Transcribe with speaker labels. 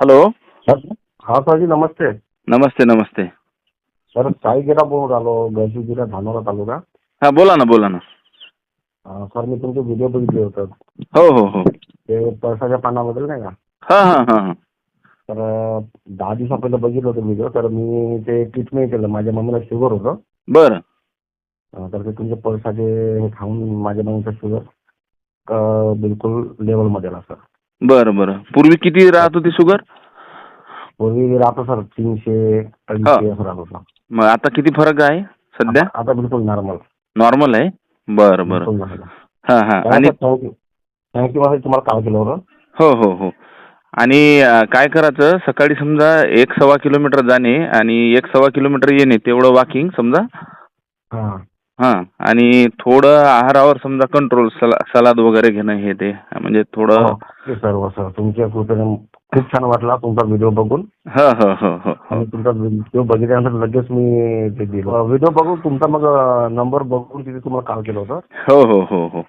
Speaker 1: Hello
Speaker 2: हा सरजी नमस्ते.
Speaker 1: नमस्ते नमस्ते.
Speaker 2: Sir साईगिरा बोलून गरजू जिल्हा धानोरा तालुका.
Speaker 1: हा बोला ना बोला ना.
Speaker 2: अं, सर मी तुमचे व्हिडिओ बघितले होते.
Speaker 1: हो हो हो.
Speaker 2: ते पळसाच्या पानाबद्दल नाही का?
Speaker 1: हा हा हा हा.
Speaker 2: तर अं, दहा दिवसा पहिले बघितलं होतं व्हिडिओ तर मी ते ट्रीटमेंट केलं. माझ्या मम्मीला शुगर होतं.
Speaker 1: बरं.
Speaker 2: अं, तर ते तुमचे पळसाचे हे खाऊन माझ्या मम्मीचं शुगर बिलकुल लेवलमध्ये आला सर.
Speaker 1: बरं बरं. पूर्वी किती राहत होती शुगर?
Speaker 2: पूर्वी राहतो सर तीनशे अडीचशे असं राहत होतं.
Speaker 1: मग आता किती फरक आहे सध्या?
Speaker 2: आता- बिलकुल नॉर्मल
Speaker 1: नॉर्मल आहे? बरं बरं.
Speaker 2: बिलकुल नॉर्मल
Speaker 1: हा हा. आणि
Speaker 2: थँक्यू. तुम्हाला कॉल केलं
Speaker 1: हो. हो हो आणि अं, काय करायचं? सकाळी समजा एक सव्वा किलोमीटर जाणे आणि एक सव्वा किलोमीटर येणे तेवढं वॉकिंग समजा?
Speaker 2: हां.
Speaker 1: हां आणि थोडं आहारावर समजा कंट्रोल सला सलाद वगैरे घेणं हे ते म्हणजे थोडं
Speaker 2: ओके सर्व सर तुमच्या कृपेने खूप छान वाटला तुमचा व्हिडिओ बघून.
Speaker 1: हो हो हो हो हो.
Speaker 2: आणि तुमचा व्हिडिओ बघितल्यानंतर लगेच मी ते दिलं. व्हिडिओ बघून तुमचा मग नंबर बघून तिथे तुम्हाला कॉल केलं होतं.
Speaker 1: हो हो हो हो.